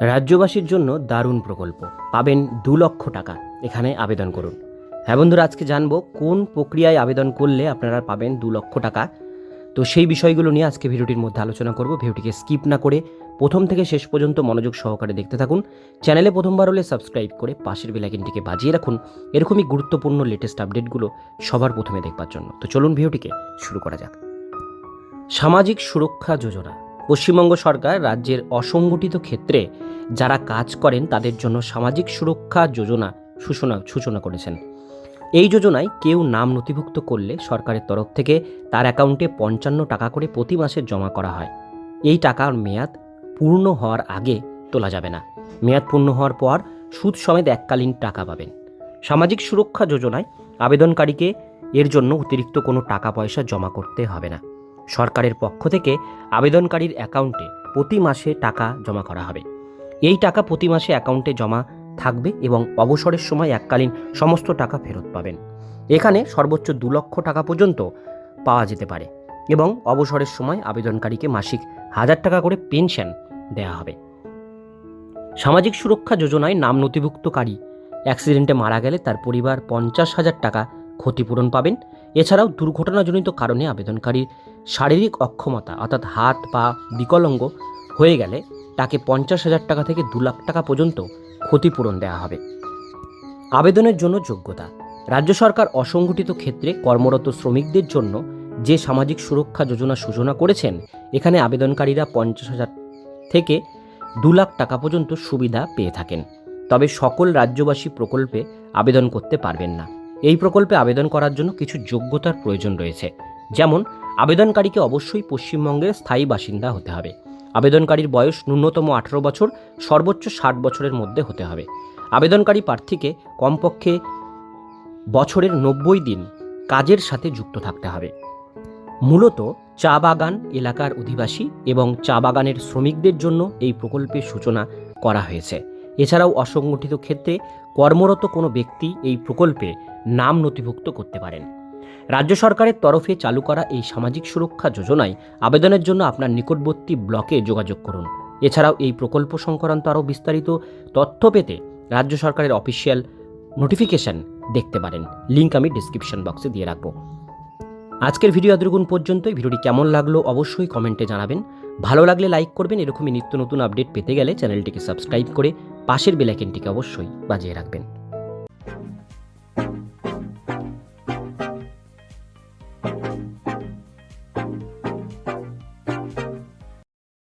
রাজ্যবাসীর জন্য দারুণ প্রকল্প। পাবেন দু লক্ষ টাকা। এখানে আবেদন করুন। হ্যাঁ বন্ধুরা, আজকে জানব কোন প্রক্রিয়ায় আবেদন করলে আপনারা পাবেন দু লক্ষ টাকা। তো সেই বিষয়গুলো নিয়ে আজকে ভিডিওটির মধ্যে আলোচনা করব। ভিডিওটিকে স্কিপ না করে প্রথম থেকে শেষ পর্যন্ত মনোযোগ সহকারে দেখতে থাকুন। চ্যানেলে প্রথমবার হলে সাবস্ক্রাইব করে পাশের বেলাইকিনটিকে বাজিয়ে রাখুন। এরকমই গুরুত্বপূর্ণ লেটেস্ট আপডেটগুলো সবার প্রথমে দেখবার জন্য। তো চলুন ভিডিওটিকে শুরু করা যাক। সামাজিক সুরক্ষা যোজনা। পশ্চিমবঙ্গ সরকার রাজ্যের অসংগঠিত ক্ষেত্রে যারা কাজ করেন তাদের জন্য সামাজিক সুরক্ষা যোজনা সূচনা সূচনা করেছেন। এই যোজনায় কেউ নাম নথিভুক্ত করলে সরকারের তরফ থেকে তার অ্যাকাউন্টে পঞ্চান্ন টাকা করে প্রতি মাসে জমা করা হয়। এই টাকার মেয়াদ পূর্ণ হওয়ার আগে তোলা যাবে না। মেয়াদ পূর্ণ হওয়ার পর সুদ সমেত এককালীন টাকা পাবেন। সামাজিক সুরক্ষা যোজনায় আবেদনকারীকে এর জন্য অতিরিক্ত কোনো টাকা পয়সা জমা করতে হবে না। সরকারের পক্ষ থেকে আবেদনকারীর অ্যাকাউন্টে প্রতি মাসে টাকা জমা করা হবে। এই টাকা প্রতি মাসে অ্যাকাউন্টে জমা থাকবে এবং অবসরের সময় এককালীন সমস্ত টাকা ফেরত পাবেন। এখানে সর্বোচ্চ দু লক্ষ টাকা পর্যন্ত পাওয়া যেতে পারে এবং অবসরের সময় আবেদনকারীকে মাসিক হাজার টাকা করে পেনশন দেওয়া হবে। সামাজিক সুরক্ষা যোজনায় নাম নথিভুক্তকারী অ্যাক্সিডেন্টে মারা গেলে তার পরিবার পঞ্চাশ হাজার টাকা ক্ষতিপূরণ পাবেন। এছাড়াও দুর্ঘটনাজনিত কারণে আবেদনকারীর শারীরিক অক্ষমতা, অর্থাৎ হাত পা বিকলাঙ্গ হয়ে গেলে তাকে পঞ্চাশ হাজার টাকা থেকে দু লাখ টাকা পর্যন্ত ক্ষতিপূরণ দেওয়া হবে। আবেদনের জন্য যোগ্যতা। রাজ্য সরকার অসংগঠিত ক্ষেত্রে কর্মরত শ্রমিকদের জন্য যে সামাজিক সুরক্ষা যোজনা সূচনা করেছেন, এখানে আবেদনকারীরা পঞ্চাশ হাজার থেকে দু লাখ টাকা পর্যন্ত সুবিধা পেয়ে থাকেন। তবে সকল রাজ্যবাসী প্রকল্পে আবেদন করতে পারবেন না। এই প্রকল্পে আবেদন করার জন্য কিছু যোগ্যতার প্রয়োজন রয়েছে। যেমন আবেদনকারীকে অবশ্যই পশ্চিমবঙ্গের স্থায়ী বাসিন্দা হতে হবে। আবেদনকারীর বয়স ন্যূনতম আঠারো বছর, সর্বোচ্চ ষাট বছরের মধ্যে হতে হবে। আবেদনকারী প্রার্থীকে কমপক্ষে বছরের নব্বই দিন কাজের সাথে যুক্ত থাকতে হবে। মূলত চা বাগান এলাকার অধিবাসী এবং চা বাগানের শ্রমিকদের জন্য এই প্রকল্পের সূচনা করা হয়েছে। এছাড়াও অসংগঠিত ক্ষেত্রে কর্মরত কোনো ব্যক্তি এই প্রকল্পে নাম নথিভুক্ত করতে পারেন। রাজ্য সরকারের তরফে চালু করা এই সামাজিক সুরক্ষা যোজনায় আবেদনের জন্য আপনার নিকটবর্তী ব্লকে যোগাযোগ করুন। এছাড়াও এই প্রকল্প সংক্রান্ত আরও বিস্তারিত তথ্য পেতে রাজ্য সরকারের অফিসিয়াল নোটিফিকেশন দেখতে পারেন। লিঙ্ক আমি ডিসক্রিপশন বক্সে দিয়ে রাখব। আজকের ভিডিও এতটুকুন পর্যন্তই। ভিডিওটি কেমন লাগল অবশ্যই কমেন্টে জানাবেন। ভালো লাগলে লাইক করবেন। এরকমই নিত্য নতুন আপডেট পেতে গেলে চ্যানেলটিকে সাবস্ক্রাইব করে পাশের বেলাইকেনটিকে অবশ্যই বাজিয়ে রাখবেন।